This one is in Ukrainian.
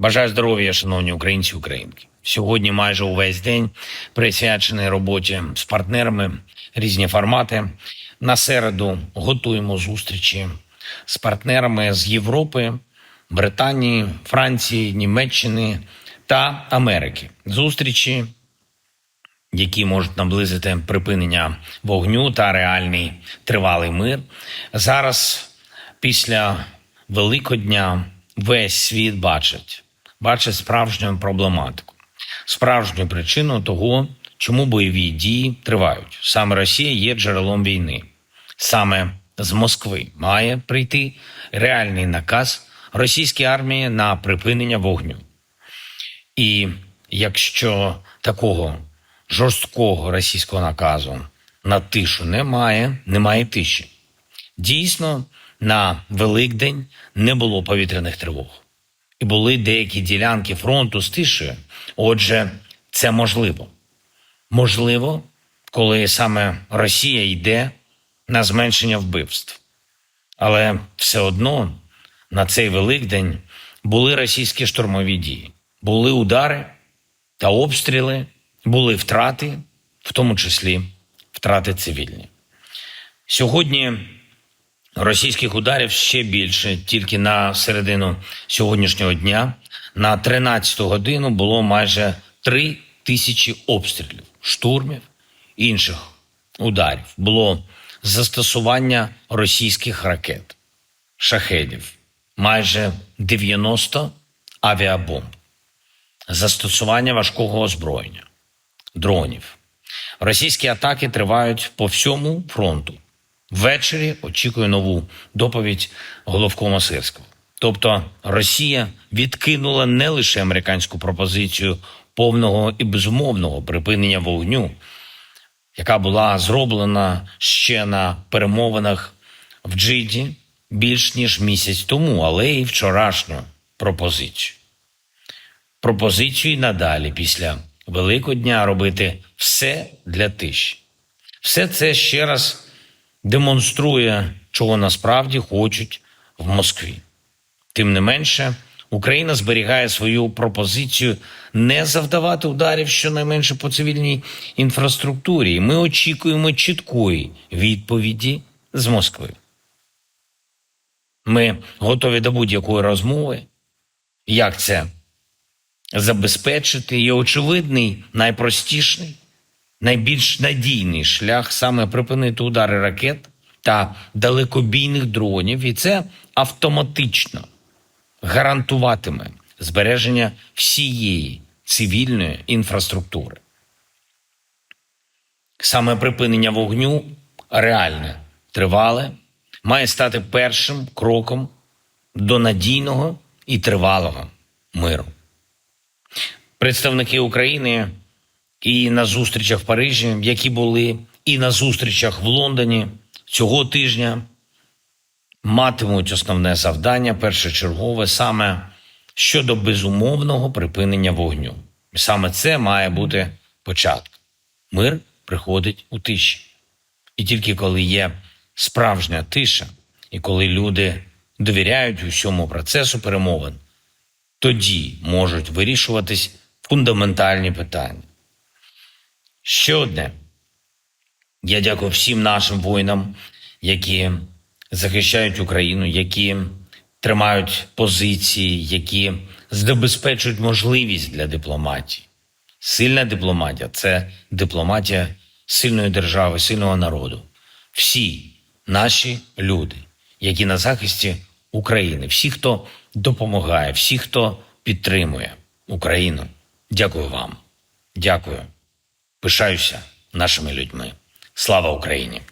Бажаю здоров'я, шановні українці українки. Сьогодні майже увесь день присвячений роботі з партнерами, різні формати. На середу готуємо зустрічі з партнерами з Європи, Британії, Франції, Німеччини та Америки. Зустрічі, які можуть наблизити припинення вогню та реальний тривалий мир. Зараз, після Великодня, весь світ бачить, бачить справжню проблематику, справжню причину того, чому бойові дії тривають. Саме Росія є джерелом війни. Саме з Москви має прийти реальний наказ російській армії на припинення вогню. І якщо такого жорсткого російського наказу на тишу немає, немає тиші. Дійсно, на Великдень не було повітряних тривог. І були деякі ділянки фронту з тишею. Отже, це можливо. Можливо, коли саме Росія йде на зменшення вбивств. Але все одно на цей Великдень були російські штурмові дії, були удари та обстріли, були втрати, в тому числі втрати цивільні. Сьогодні російських ударів ще більше. Тільки на середину сьогоднішнього дня на 13 годину було майже 3 тисячі обстрілів, штурмів, інших ударів. Було застосування російських ракет, шахедів, майже 90 авіабомб, застосування важкого озброєння, дронів. Російські атаки тривають по всьому фронту. Ввечері очікую нову доповідь головкома Сирського. Тобто Росія відкинула не лише американську пропозицію повного і безумовного припинення вогню, яка була зроблена ще на перемовинах в Джиді більш ніж місяць тому, але й вчорашню пропозицію. Пропозицію й надалі після Великодня робити все для тиші. Все це ще раз демонструє, чого насправді хочуть в Москві. Тим не менше, Україна зберігає свою пропозицію не завдавати ударів щонайменше по цивільній інфраструктурі. Ми очікуємо чіткої відповіді з Москви. Ми готові до будь-якої розмови. Як це забезпечити? І очевидний, найпростіший, найбільш надійний шлях саме припинити удари ракет та далекобійних дронів, і це автоматично гарантуватиме збереження всієї цивільної інфраструктури. Саме припинення вогню реальне, тривале, має стати першим кроком до надійного і тривалого миру. Представники України і на зустрічах в Парижі, які були, і на зустрічах в Лондоні цього тижня матимуть основне завдання першочергове саме щодо безумовного припинення вогню. І Саме це має бути початком. Мир приходить у тиші. І тільки коли є справжня тиша, і коли люди довіряють усьому процесу перемовин, тоді можуть вирішуватись фундаментальні питання. Ще одне. Я дякую всім нашим воїнам, які захищають Україну, які тримають позиції, які забезпечують можливість для дипломатії. Сильна дипломатія це дипломатія сильної держави, сильного народу. Всі наші люди, які на захисті України, всі, хто допомагає, всі, хто підтримує Україну. Дякую вам. Дякую. Пишаюся нашими людьми. Слава Україні!